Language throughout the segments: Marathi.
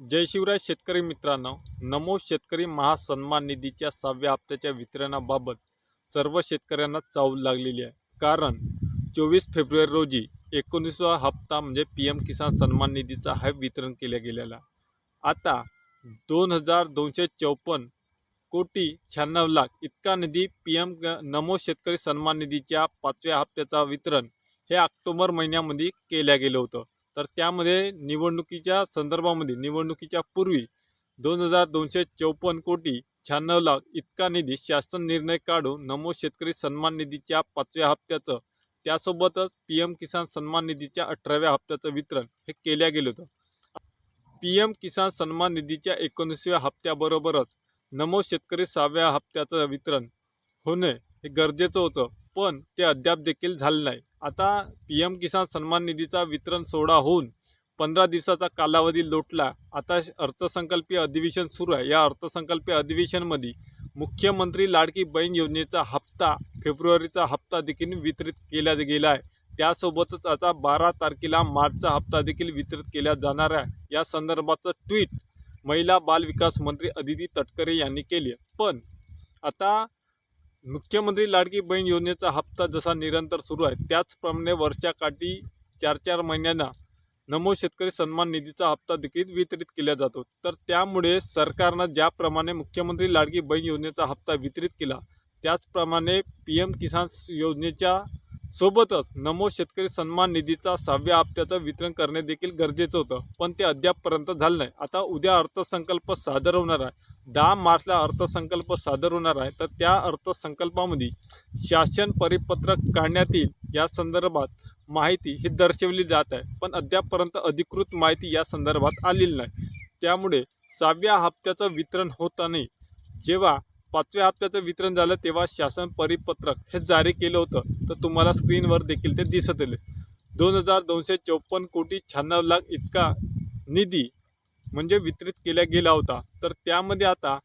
जय शिवराय शेतकरी मित्रांनो नमो शेतकरी महासन्मान निधीच्या सहाव्या हप्त्याच्या वितरणाबाबत सर्व शेतकऱ्यांना चावल लागलेली आहे. कारण चोवीस फेब्रुवारी रोजी एकोणीसवा हप्ता म्हणजे पी एम किसान सन्मान निधीचा हा वितरण केल्या गेलेला. आता दोन हजार दोनशे चौपन्न कोटी शहाण्णव लाख इतका निधी पी एम नमो शेतकरी सन्मान निधीच्या पाचव्या हप्त्याचा वितरण हे ऑक्टोबर महिन्यामध्ये केल्या गेलं होतं. तर त्यामध्ये निवडणुकीच्या संदर्भामध्ये निवडणुकीच्या पूर्वी दोन हजार दोनशे चौपन्न कोटी शहाण्णव लाख इतका निधी शासन निर्णय काढून नमो शेतकरी सन्मान निधीच्या पाचव्या हप्त्याचं त्यासोबतच पी एम किसान सन्मान निधीच्या अठराव्या हप्त्याचं वितरण हे केल्या गेलं होतं. पी एम किसान सन्मान निधीच्या एकोणीसव्या हप्त्याबरोबरच नमो शेतकरी सहाव्या हप्त्याचं वितरण होणे हे गरजेचं होतं पण ते अद्याप देखील झालं नाही. आता पी एम किसान सन्मान निधीचा वितरण सोहळा होऊन पंधरा दिवसाचा कालावधी लोटला. आता अर्थसंकल्पीय अधिवेशन सुरू आहे. या अर्थसंकल्पीय अधिवेशनमध्ये मुख्यमंत्री लाडकी बहीण योजनेचा हप्ता फेब्रुवारीचा हप्ता देखील वितरित केला गेला आहे. त्यासोबतच आता बारा तारखेला मार्चचा हप्ता देखील वितरित केला जाणार आहे. या संदर्भाचं ट्विट महिला बाल विकास मंत्री अदिती तटकरे यांनी केली पण आता मुख्यमंत्री लाडकी बहीण योजनेचा हप्ता जसा निरंतर सुरू आहे त्याचप्रमाणे वर्षाकाठी चार चार महिन्यांना नमो शेतकरी सन्मान निधीचा हप्ता देखील वितरित केला जातो. तर त्यामुळे सरकारनं ज्याप्रमाणे मुख्यमंत्री लाडकी बहीण योजनेचा हप्ता वितरित केला त्याचप्रमाणे पी एम किसान योजनेच्या सोबतच नमो शेतकरी सन्मान निधीचा सहाव्या हप्त्याचं वितरण करणे देखील गरजेचं होतं. पण ते अद्यापपर्यंत झालं नाही. आता उद्या अर्थसंकल्प सादर होणार आहे. दहा मार्चला अर्थसंकल्प सादर होणार आहे तर त्या अर्थसंकल्पामध्ये शासन परिपत्रक काढण्यात येईल. या संदर्भात माहिती ही दर्शवली जात आहे पण अद्यापपर्यंत अधिकृत माहिती या संदर्भात आलेली नाही. त्यामुळे सहाव्या हप्त्याचं वितरण होताना जेव्हा पाचव्या हप्त्याचं वितरण झालं तेव्हा शासन परिपत्रक हे जारी केलं होतं तर तुम्हाला स्क्रीनवर देखील ते दिसत आले दोन हजार दोनशे चौपन्न कोटी शहाण्णव लाख इतका निधी म्हणजे वितरित केला गेला होता. तर त्यामध्ये आता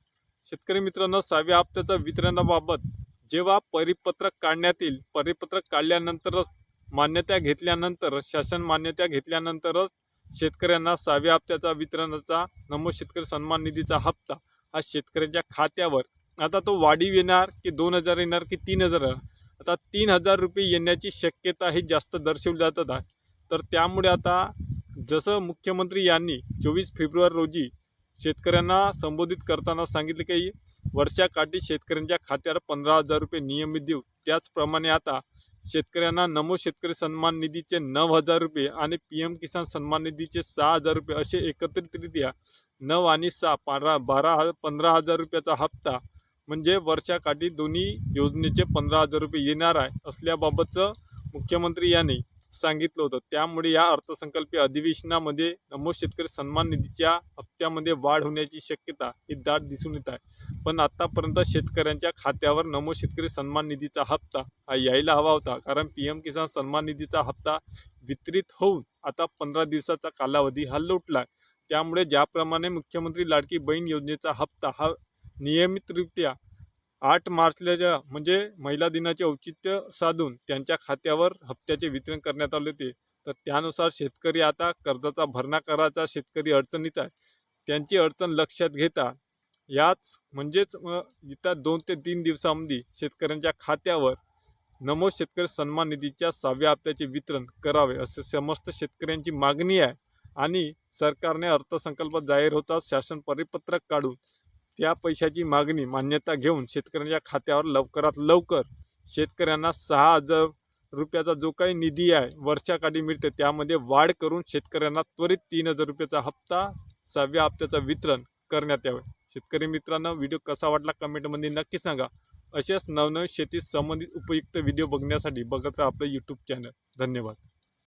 शेतकरी मित्रांनो सहाव्या हप्त्याच्या वितरणाबाबत जेव्हा परिपत्रक काढण्यात येईल परिपत्रक काढल्यानंतरच मान्यता घेतल्यानंतर शासन मान्यता घेतल्यानंतरच शेतकऱ्यांना सहाव्या हप्त्याचा वितरणाचा नमो शेतकरी सन्मान निधीचा हप्ता हा शेतकऱ्यांच्या खात्यावर. आता तो वाढीव येणार की दोन हजार येणार की तीन हजार? आता तीन हजार रुपये येण्याची शक्यता ही जास्त दर्शवली जातात आहे. तर त्यामुळे आता जसं मुख्यमंत्री यांनी चोवीस फेब्रुवारी रोजी शेतकऱ्यांना संबोधित करताना सांगितले की वर्षाकाठी शेतकऱ्यांच्या खात्यावर पंधरा हजार रुपये नियमित देऊ. त्याचप्रमाणे आता शेतकऱ्यांना नमो शेतकरी सन्मान निधीचे नऊ हजार रुपये आणि पी एम किसान सन्मान निधीचे सहा हजार रुपये असे एकत्रितरित्या नऊ आणि सहा बारा बारा ह पंधरा हजार रुपयाचा हप्ता म्हणजे वर्षाकाठी दोन्ही योजनेचे पंधरा हजार रुपये येणार आहे असल्याबाबतचं मुख्यमंत्री यांनी सांगितलं होतं. त्यामुळे या अर्थसंकल्पीय अधिवेशनामध्ये नमो शेतकरी सन्मान निधीच्या हप्त्यामध्ये वाढ होण्याची शक्यता ही दाट दिसून येत आहे. पण आत्तापर्यंत शेतकऱ्यांच्या खात्यावर नमो शेतकरी सन्मान निधीचा हप्ता हा यायला हवा होता. कारण पी एम किसान सन्मान निधीचा हप्ता वितरित होऊन आता पंधरा दिवसाचा कालावधी हा लोटला. त्यामुळे ज्याप्रमाणे मुख्यमंत्री लाडकी बहीण योजनेचा हप्ता हा नियमितरित्या आठ मार्चला ज्या म्हणजे महिला दिनाचे औचित्य साधून त्यांच्या खात्यावर हप्त्याचे वितरण करण्यात आले होते. तर त्यानुसार शेतकरी आता कर्जाचा भरणा करायचा शेतकरी अडचणीत आहे. त्यांची अडचण लक्षात घेता याच म्हणजेच इथं दोन ते तीन दिवसामध्ये शेतकऱ्यांच्या खात्यावर नमो शेतकरी सन्मान निधीच्या सहाव्या हप्त्याचे वितरण करावे असे समस्त शेतकऱ्यांची मागणी आहे. आणि सरकारने अर्थसंकल्प जाहीर होताच शासन परिपत्रक काढून त्या पैशाची मागणी मान्यता घेऊन शेतकऱ्यांच्या खात्यावर लवकरात लवकर शेतकऱ्यांना सहा हजार रुपयाचा जो काही निधी आहे वर्षाकाठी मिळते त्यामध्ये वाढ करून शेतकऱ्यांना त्वरित तीन हजार रुपयाचा हप्ता सहाव्या हप्त्याचं वितरण करण्यात यावे. शेतकरी मित्रांनो व्हिडिओ कसा वाटला कमेंटमध्ये नक्की सांगा. असेच नवनवीन शेती संबंधित उपयुक्त व्हिडिओ बघण्यासाठी बघत राहा आपलं यूट्यूब चॅनल धन्यवाद.